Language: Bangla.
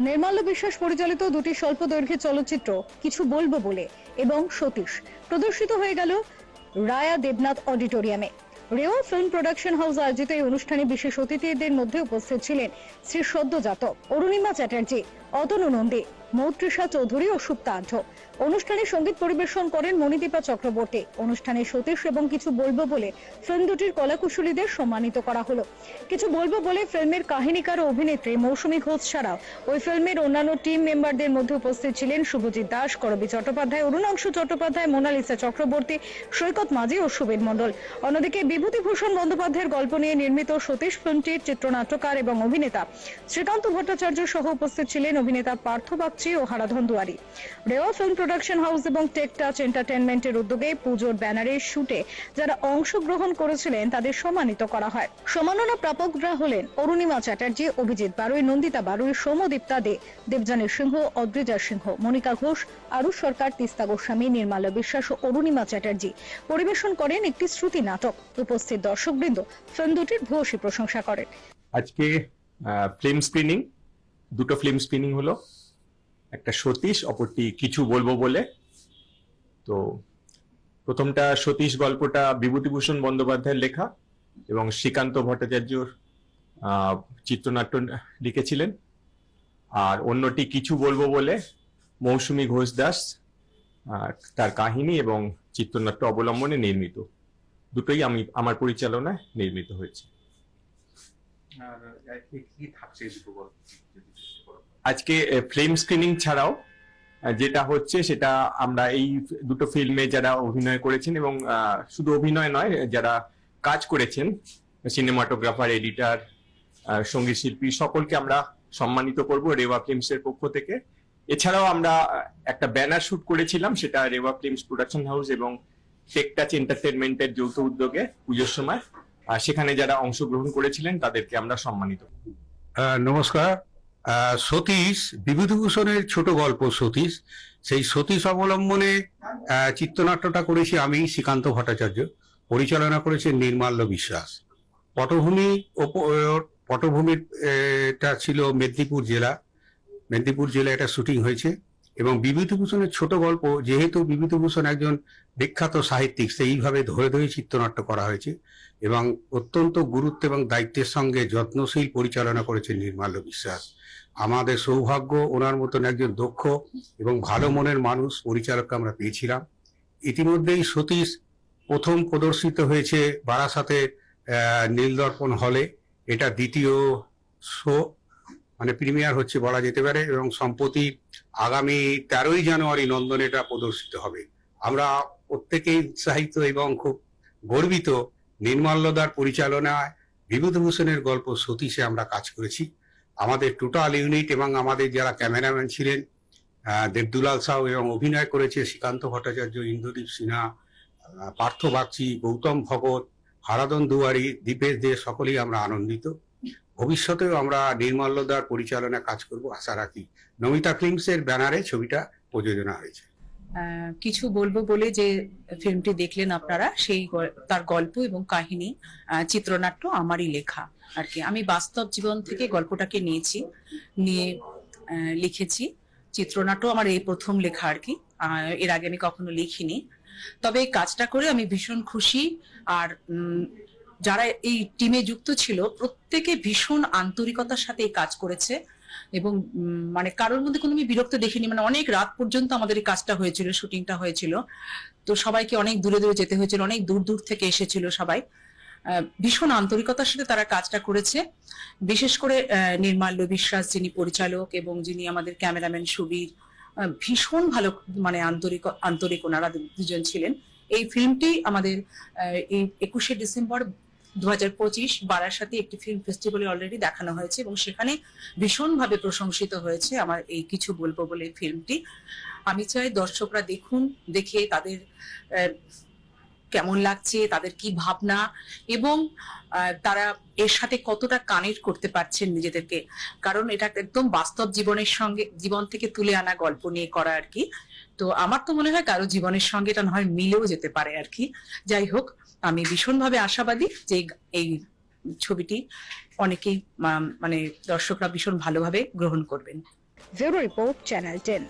নির্মাল্য বিশ্বাস পরিচালিত দুটি স্বল্প দৈর্ঘ্যের চলচ্চিত্র কিছু বলব বলে এবং সতীশ প্রদর্শিত হয়ে গেল রায়া দেবনাথ অডিটোরিয়ামে। রেও ফিল্ম প্রোডাকশন হাউস আয়োজিত এই অনুষ্ঠানে বিশেষ অতিথিদের মধ্যে উপস্থিত ছিলেন শ্রী সদ্যজাত অরুণিমা চ্যাটার্জি, অতনু নন্দী, মৌত্রিষা চৌধুরী ও সুপ্তা আঢ্য অনুষ্ঠানে সংগীত পরিবেশন করেন মণিদীপা চক্রবর্তী। অনুষ্ঠানে সতীশ এবং কিছু বলব বলে ফিল্ম দুটির কলাকুশলীদের সম্মানিত করা হলো। কিছু বলব বলে ফিল্মের কাহিনীকার ও অভিনেত্রী মৌসুমী ঘোষ ছাড়াও ওই ফিল্মের অন্যান্য টিম মেম্বারদের মধ্যে উপস্থিত ছিলেন শুভজিৎ দাস, করবী চট্টোপাধ্যায়, অরুণাংশু চট্টোপাধ্যায়, মোনালিসা চক্রবর্তী, সৈকত মাঝি ও সুবীর মণ্ডল। অন্যদিকে বিভূতিভূষণ বন্দ্যোপাধ্যায়ের গল্প নিয়ে নির্মিত সতীশ ফিল্মটির চিত্রনাট্যকার এবং অভিনেতা শ্রীকান্ত ভট্টাচার্য সহ উপস্থিত ছিলেন অভিনেতা পার্থ বাগচি ও Haradhan Duari. Rewa film production house এবং টেক টাচ এন্টারটেনমেন্টের উদ্যোগে পুজোর ব্যানারের শুটে যারা অংশগ্রহণ করেছিলেন তাদের সম্মানিত করা হয়। সম্মাননা প্রাপকরা হলেন অরুণিমা চ্যাটার্জি, অভিজিৎ বারুই, নন্দিতা বারুই সৌমদীপ্তা দে দেবজানী সিংহ অদ্রিজা সিংহ, মনিকা ঘোষ আরুষ সরকার, তিস্তা গোস্বামী, নির্মাল্য বিশ্বাস ও অরুণিমা চ্যাটার্জি পরিবেশন করেন একটি শ্রুতি নাটক। উপস্থিত দর্শকবৃন্দ ফিল্ম দুটির ভূয়সী প্রশংসা করেন। আজকে ফিল্ম স্ক্রিনিং দুটো ফিল্ম স্ক্রিনিং হলো। একটা সতীশ, অপরটি কিছু বলব বলে। তো প্রথমটা সতীশ গল্পটা বিভূতিভূষণ বন্দ্যোপাধ্যায়ের লেখা এবং শ্রীকান্ত ভট্টাচার্যর চিত্রনাট্য লিখেছিলেন। আর অন্যটি কিছু বলব বলে, মৌসুমী ঘোষ দাস তার কাহিনী এবং চিত্রনাট্য অবলম্বনে নির্মিত। দুটোই আমি, আমার পরিচালনায় নির্মিত হয়েছে। কি থাকছে আজকে ফিল্ম স্ক্রিনিং ছাড়াও যেটা হচ্ছে সেটা আমরা এই দুটো ফিল্মে যারা অভিনয় করেছেন এবং শুধু অভিনয় নয় যারা কাজ করেছেন, সিনেমাটোগ্রাফার, এডিটার সংগীত শিল্পী, সকলকে আমরা সম্মানিত করব রেওয়া ফিল্মস এর পক্ষ থেকে। এছাড়াও আমরা একটা ব্যানার শুট করেছিলাম, সেটা রেওয়া ফিল্মস প্রোডাকশন হাউস এবং টেকটাচ এন্টারটেনমেন্টের যৌথ উদ্যোগে পুজোর সময়। সেখানে যারা অংশগ্রহণ করেছিলেন, তাদেরকে আমরা সম্মানিত। নমস্কার। সতীশ, বিভূতিভূষণের ছোট গল্প সতীশ। সেই সতীশ অবলম্বনে চিত্রনাট্যটা করেছি আমি, শ্রীকান্ত ভট্টাচার্য। পরিচালনা করেছে নির্মাল্য বিশ্বাস। পটভূমি পটভূমির এটা ছিল মেদিনীপুর জেলা। মেদিনীপুর জেলায় এটা শুটিং হয়েছে। এবং বিভূতিভূষণের ছোট গল্প, যেহেতু বিভূতিভূষণ একজন বিখ্যাত সাহিত্যিক সেইভাবে ধরে ধরে চিত্রনাট্য করা হয়েছে এবং অত্যন্ত গুরুত্ব এবং দায়িত্বের সঙ্গে যত্নশীল পরিচালনা করেছেন নির্মাল্য বিশ্বাস। আমাদের সৌভাগ্য, ওনার মতন একজন দক্ষ এবং ভালো মনের মানুষ পরিচালককে আমরা পেয়েছিলাম। ইতিমধ্যেই সতীশ প্রথম প্রদর্শিত হয়েছে বারাসাতে নীলদর্পণ হলে। এটা দ্বিতীয় শো মানে প্রিমিয়ার হচ্ছে বলা যেতে পারে এবং সম্প্রতি আগামী তেরোই জানুয়ারি নন্দনে এটা প্রদর্শিত হবে। আমরা প্রত্যেকেই উৎসাহিত এবং খুব গর্বিত নির্মাল্যদার পরিচালনায় বিভূতিভূষণের গল্প সতীশে আমরা কাজ করেছি। আমাদের টোটাল ইউনিট এবং আমাদের যারা ক্যামেরাম্যান ছিলেন দেবদুলাল সাউ এবং অভিনয় করেছে শ্রীকান্ত ভট্টাচার্য, ইন্দ্রদীপ সিনহা পার্থ বাগচি, গৌতম ভগত হারাদন দুয়ারি, দীপেশ দে, সকলেই আমরা আনন্দিত। ভবিষ্যতেও আমরা নির্মাল্যদার পরিচালনায় কাজ করব, আশা রাখি। নমিতা ফিল্মসের ব্যানারে ছবিটা প্রযোজনা হয়েছে। কিছু বলব বলে যে ফিল্মটি দেখলেন আপনারা, সেই তার গল্প এবং কাহিনী চিত্রনাট্য আমারই লেখা আর কি। আমি বাস্তব জীবন থেকে গল্পটাকে নিয়েছি, নিয়ে লিখেছি। চিত্রনাট্য আমার এই প্রথম লেখা আর কি। এর আগে আমি কখনো লিখিনি। তবে এই কাজটা করে আমি ভীষণ খুশি আর যারা এই টিমে যুক্ত ছিল, প্রত্যেকে ভীষণ আন্তরিকতার সাথে এই কাজ করেছে এবং মানে কারোর মধ্যে কোনো আমি বিরক্ত দেখিনি। মানে অনেক রাত পর্যন্ত আমাদের এই কাজটা হয়েছিল শুটিংটা হয়েছিল। তো সবাইকে অনেক দূরে দূরে যেতে হয়েছিল, অনেক দূর দূর থেকে এসেছিল সবাই। ভীষণ আন্তরিকতার সাথে তারা কাজটা করেছে। বিশেষ করে নির্মাল্য বিশ্বাস যিনি পরিচালক এবং যিনি আমাদের ক্যামেরাম্যান সুবীর ভীষণ ভালো মানে আন্তরিক আন্তরিক ওনারা দুজন ছিলেন। এই ফিল্মটি আমাদের এই একুশে ডিসেম্বর দু হাজার পঁচিশ বারাসাতে একটি ফিল্ম ফেস্টিভ্যালে অলরেডি দেখানো হয়েছে এবং সেখানে ভীষণভাবে প্রশংসিত হয়েছে আমার এই কিছু বলব বলে ফিল্মটি আমি চাই দর্শকরা দেখুন, দেখে তাদের কেমন লাগছে, তাদের কি ভাবনা এবং তারা এর সাথে কতটা কানেক্ট করতে পারছেন নিজেদেরকে? কারণ এটা একদম বাস্তব জীবনের সঙ্গে, জীবন থেকে তুলে আনা গল্প নিয়ে করা আর কি। তো আমার তো মনে হয় কারও জীবনের সঙ্গে এটা হয় মিলেও যেতে পারে আর কি। যাই হোক, আমি ভীষণভাবে আশাবাদী যে এই- ছবিটি অনেকেই মানে দর্শকরা ভীষণ ভালোভাবে গ্রহণ করবেন। Report, channel ten.